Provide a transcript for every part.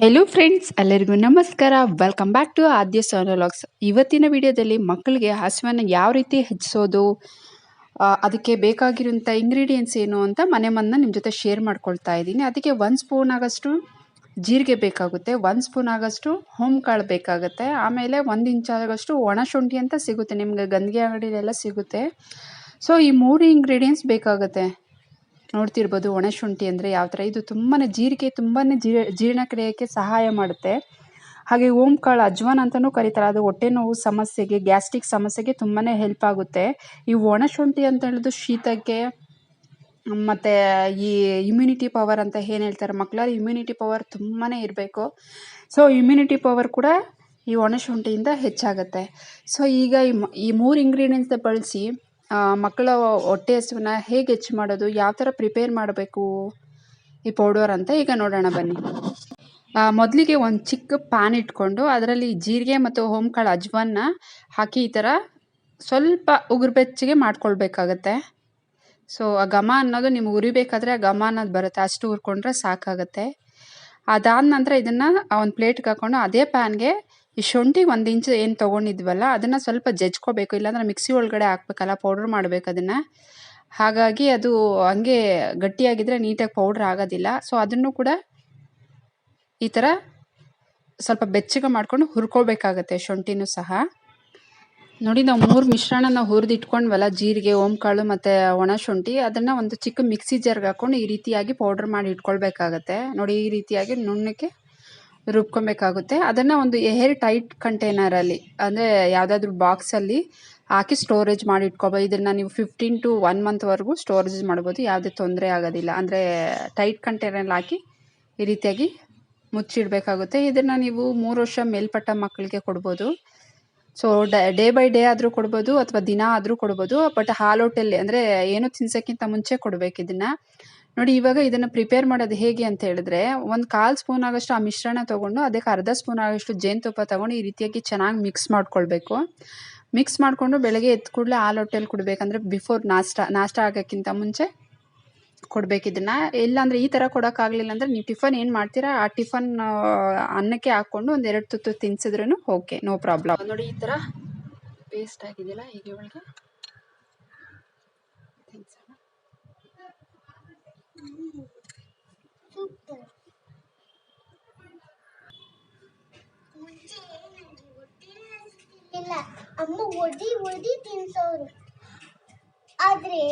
Hello friends ಎಲ್ಲರಿಗೂ ನಮಸ್ಕಾರ. Welcome back to Aadya ಸೋನೋಲಾಗ್ಸ್ ಇವತ್ತಿನ ವಿಡಿಯೋದಲ್ಲಿ ಮಕ್ಕಳಿಗೆ ಹಸುವನ್ನು ಯಾವ ರೀತಿ ಹೆಚ್ಚಿಸೋದು ಅದಕ್ಕೆ ಬೇಕಾಗಿರುವಂಥ ಇಂಗ್ರೀಡಿಯೆಂಟ್ಸ್ ಏನು ಅಂತ ಮನೆ ಮನ್ನ ನಿಮ್ಮ ಜೊತೆ ಶೇರ್ ಮಾಡ್ಕೊಳ್ತಾ ಇದ್ದೀನಿ. ಅದಕ್ಕೆ ಒಂದು ಸ್ಪೂನ್ ಆಗಷ್ಟು ಜೀರಿಗೆ ಬೇಕಾಗುತ್ತೆ, ಒಂದು ಸ್ಪೂನ್ ಆಗೋಷ್ಟು ಹೋಮ್ ಕಾಳು ಬೇಕಾಗುತ್ತೆ, ಆಮೇಲೆ ಒಂದು ಇಂಚ್ ಆಗಷ್ಟು ಒಣ ಶುಂಠಿ ಅಂತ ಸಿಗುತ್ತೆ, ನಿಮಗೆ ಗಂದಿಗೆ ಅಂಗಡಿಯಲ್ಲೆಲ್ಲ ಸಿಗುತ್ತೆ. ಸೊ ಈ ಮೂರು ಇಂಗ್ರೀಡಿಯೆಂಟ್ಸ್ ಬೇಕಾಗುತ್ತೆ. ನೋಡ್ತಿರ್ಬೋದು ಒಣಶುಂಠಿ ಅಂದರೆ ಯಾವ ಥರ. ಇದು ತುಂಬಾ ಜೀರಿಗೆ ತುಂಬಾ ಜೀರ ಜೀರ್ಣಕ್ರಿಯೆಗೆ ಸಹಾಯ ಮಾಡುತ್ತೆ. ಹಾಗೆ ಓಂ ಕಾಳು ಅಜ್ವಾನ್ ಅಂತಲೂ ಕರೀತಾರೆ. ಅದು ಹೊಟ್ಟೆ ನೋವು ಸಮಸ್ಯೆಗೆ, ಗ್ಯಾಸ್ಟ್ರಿಕ್ ಸಮಸ್ಯೆಗೆ ತುಂಬಾ ಹೆಲ್ಪ್ ಆಗುತ್ತೆ. ಈ ಒಣಶುಂಠಿ ಅಂತ ಹೇಳೋದು ಶೀತಕ್ಕೆ, ಮತ್ತು ಈ ಇಮ್ಯುನಿಟಿ ಪವರ್ ಅಂತ ಏನು ಹೇಳ್ತಾರೆ ಮಕ್ಕಳಲ್ಲಿ ಇಮ್ಯುನಿಟಿ ಪವರ್ ತುಂಬಾ ಇರಬೇಕು. ಸೊ ಇಮ್ಯುನಿಟಿ ಪವರ್ ಕೂಡ ಈ ಒಣಶುಂಠಿಯಿಂದ ಹೆಚ್ಚಾಗುತ್ತೆ. ಸೊ ಈಗ ಈ ಈ ಮೂರು ಇಂಗ್ರೀಡಿಯೆಂಟ್ಸ್ನ ಬಳಸಿ ಮಕ್ಕಳ ಹೊಟ್ಟೆ ಹಸಿವನ್ನ ಹೇಗೆ ಹೆಚ್ಚು ಮಾಡೋದು, ಯಾವ ಥರ ಪ್ರಿಪೇರ್ ಮಾಡಬೇಕು ಈ ಪೌಡರ್ ಅಂತ ಈಗ ನೋಡೋಣ ಬನ್ನಿ. ಮೊದಲಿಗೆ ಒಂದು ಚಿಕ್ಕ ಪ್ಯಾನ್ ಇಟ್ಕೊಂಡು ಅದರಲ್ಲಿ ಜೀರಿಗೆ ಮತ್ತು ಹೋಮ್ಕಾಳು ಅಜ್ವನ್ನ ಹಾಕಿ ಈ ಥರ ಸ್ವಲ್ಪ ಉಗುರು ಬೆಚ್ಚಗೆ ಮಾಡ್ಕೊಳ್ಬೇಕಾಗತ್ತೆ. ಸೊ ಆ ಘಮ ಅನ್ನೋದು ನಿಮ್ಗೆ ಉರಿಬೇಕಾದ್ರೆ ಆ ಘಮ ಅನ್ನೋದು ಬರುತ್ತೆ, ಅಷ್ಟು ಉರ್ಕೊಂಡ್ರೆ ಸಾಕಾಗುತ್ತೆ. ಅದಾದ ನಂತರ ಇದನ್ನು ಒಂದು ಪ್ಲೇಟ್ಗೆ ಹಾಕ್ಕೊಂಡು ಅದೇ ಪ್ಯಾನ್ಗೆ ಈ ಶುಂಠಿ ಒಂದು ಇಂಚು ಏನು ತೊಗೊಂಡಿದ್ವಲ್ಲ, ಅದನ್ನು ಸ್ವಲ್ಪ ಜಜ್ಕೋಬೇಕು. ಇಲ್ಲಾಂದ್ರೆ ಮಿಕ್ಸಿ ಒಳಗಡೆ ಹಾಕ್ಬೇಕಲ್ಲ, ಪೌಡ್ರ್ ಮಾಡಬೇಕು ಅದನ್ನು. ಹಾಗಾಗಿ ಅದು ಹಂಗೆ ಗಟ್ಟಿಯಾಗಿದ್ದರೆ ನೀಟಾಗಿ ಪೌಡ್ರ್ ಆಗೋದಿಲ್ಲ. ಸೊ ಅದನ್ನು ಕೂಡ ಈ ಥರ ಸ್ವಲ್ಪ ಬೆಚ್ಚಗೆ ಮಾಡ್ಕೊಂಡು ಹುರ್ಕೋಬೇಕಾಗತ್ತೆ ಶುಂಠಿನೂ ಸಹ. ನೋಡಿ, ನಾವು ಮೂರು ಮಿಶ್ರಣನ ಹುರಿದಿಟ್ಕೊಂಡ್ವಲ್ಲ, ಜೀರಿಗೆ, ಓಂಕಾಳು ಮತ್ತು ಒಣ ಶುಂಠಿ, ಅದನ್ನು ಒಂದು ಚಿಕ್ಕ ಮಿಕ್ಸಿ ಜರ್ಗೆ ಹಾಕ್ಕೊಂಡು ಈ ರೀತಿಯಾಗಿ ಪೌಡ್ರ್ ಮಾಡಿ ಇಟ್ಕೊಳ್ಬೇಕಾಗತ್ತೆ. ನೋಡಿ, ಈ ರೀತಿಯಾಗಿ ನುಣ್ಣಕ್ಕೆ ರುಬ್ಕೊಬೇಕಾಗುತ್ತೆ. ಅದನ್ನು ಒಂದು ಏರ್ ಟೈಟ್ ಕಂಟೈನರಲ್ಲಿ ಅಂದರೆ ಯಾವುದಾದ್ರೂ ಬಾಕ್ಸಲ್ಲಿ ಹಾಕಿ ಸ್ಟೋರೇಜ್ ಮಾಡಿ ಇಟ್ಕೊಬೋದು. ಇದನ್ನು ನೀವು ಫಿಫ್ಟೀನ್ ಟು ಒನ್ ಮಂತ್ವರೆಗೂ ಸ್ಟೋರೇಜ್ ಮಾಡ್ಬೋದು. ಯಾವುದೇ ತೊಂದರೆ ಆಗೋದಿಲ್ಲ. ಅಂದರೆ ಟೈಟ್ ಕಂಟೈನಲ್ಲಿ ಹಾಕಿ ಈ ರೀತಿಯಾಗಿ ಮುಚ್ಚಿಡಬೇಕಾಗುತ್ತೆ. ಇದನ್ನು ನೀವು ಮೂರು ವರ್ಷ ಮೇಲ್ಪಟ್ಟ ಮಕ್ಕಳಿಗೆ ಕೊಡ್ಬೋದು. ಸೊ ಡೇ ಬೈ ಡೇ ಆದರೂ ಕೊಡ್ಬೋದು ಅಥವಾ ದಿನ ಆದರೂ ಕೊಡ್ಬೋದು. ಬಟ್ ಹಾಲ್ ಹೋಟೆಲ್ ಅಂದರೆ ಏನು ತಿನ್ಸೋಕ್ಕಿಂತ ಮುಂಚೆ ಕೊಡ್ಬೇಕು ಇದನ್ನು. ನೋಡಿ, ಇವಾಗ ಇದನ್ನು ಪ್ರಿಪೇರ್ ಮಾಡೋದು ಹೇಗೆ ಅಂತ ಹೇಳಿದ್ರೆ, ಒಂದು ಕಾಲು ಸ್ಪೂನ್ ಆಗೋಷ್ಟು ಆ ಮಿಶ್ರಣ ತಗೊಂಡು, ಅದಕ್ಕೆ ಅರ್ಧ ಸ್ಪೂನ್ ಆಗೋಷ್ಟು ಜೇನುತುಪ್ಪ ತಗೊಂಡು ಈ ರೀತಿಯಾಗಿ ಚೆನ್ನಾಗಿ ಮಿಕ್ಸ್ ಮಾಡ್ಕೊಳ್ಬೇಕು. ಮಿಕ್ಸ್ ಮಾಡಿಕೊಂಡು ಬೆಳಗ್ಗೆ ಎದ್ದು ಕೂಡಲೇ ಹಾಲು ಹೊಟ್ಟೆಲಿ ಕೊಡಬೇಕಂದ್ರೆ ಬಿಫೋರ್ ನಾಷ್ಟ ನಾಷ್ಟ ಆಗೋಕ್ಕಿಂತ ಮುಂಚೆ ಕೊಡ್ಬೇಕು ಇದನ್ನು. ಇಲ್ಲಾಂದರೆ ಈ ಥರ ಕೊಡೋಕ್ಕಾಗಲಿಲ್ಲ ಅಂದರೆ ನೀವು ಟಿಫನ್ ಏನು ಮಾಡ್ತೀರಾ, ಆ ಟಿಫನ್ ಅನ್ನಕ್ಕೆ ಹಾಕ್ಕೊಂಡು ಒಂದು ಎರಡು ತುತ್ತು ತಿನ್ಸಿದ್ರೂ ಓಕೆ, ನೋ ಪ್ರಾಬ್ಲಮ್. ನೋಡಿ, ಈ ಥರ ಪೇಸ್ಟ್ ಆಗಿದೆಯಲ್ಲ, ಹೀಗೆ ಒಳಗೆ. ಹಸ್ತಿರ್ಲಿಲ್ಲ ಅಮ್ಮ ಒಡಿ ಒಡಿ ತಿನ್ಸೋರು ಆದ್ರೆ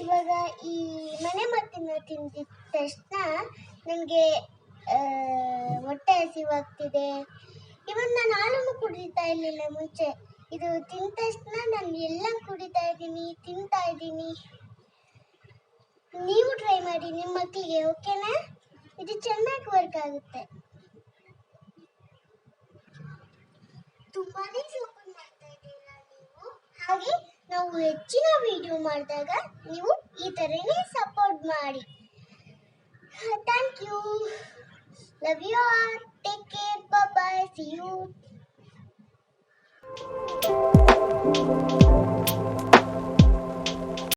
ಇವಾಗ ಈ ಮನೆ ಮದ್ದನ್ನ ತಿಂದಿದ ತಕ್ಷಣ ನನಗೆ ಹೊಟ್ಟೆ ಹಸಿವಾಗ್ತಿದೆ. ಇವನ್ ನಾನು ಹಾಲನ್ನು ಕುಡಿತಾ ಇರಲಿಲ್ಲ ಮುಂಚೆ. ಇದು ತಿಂದ ತಕ್ಷಣ ನಾನು ಎಲ್ಲ ಕುಡಿತಾ ಇದ್ದೀನಿ, ತಿಂತಾ ಇದ್ದೀನಿ. ನೀವು ಟ್ರೈ ಮಾಡಿ ನಿಮ್ಮ ಮಕ್ಕಳಿಗೆ ಓಕೆನಾ ಇದು ಚೆನ್ನಾಗಿ ವರ್ಕ್ ಆಗುತ್ತೆ. ತುಂಬಾನೇ ಸಪೋರ್ಟ್ ಮಾಡ್ತಾ ನೀವು? ಹಾಗೆ ನಾವು ಹೆಚ್ಚಿನ ವಿಡಿಯೋ ಮಾಡಿದಾಗ ನೀವು ಈ ಥರನೇ ಸಪೋರ್ಟ್ ಮಾಡಿ. Thank you love you all take care bye see you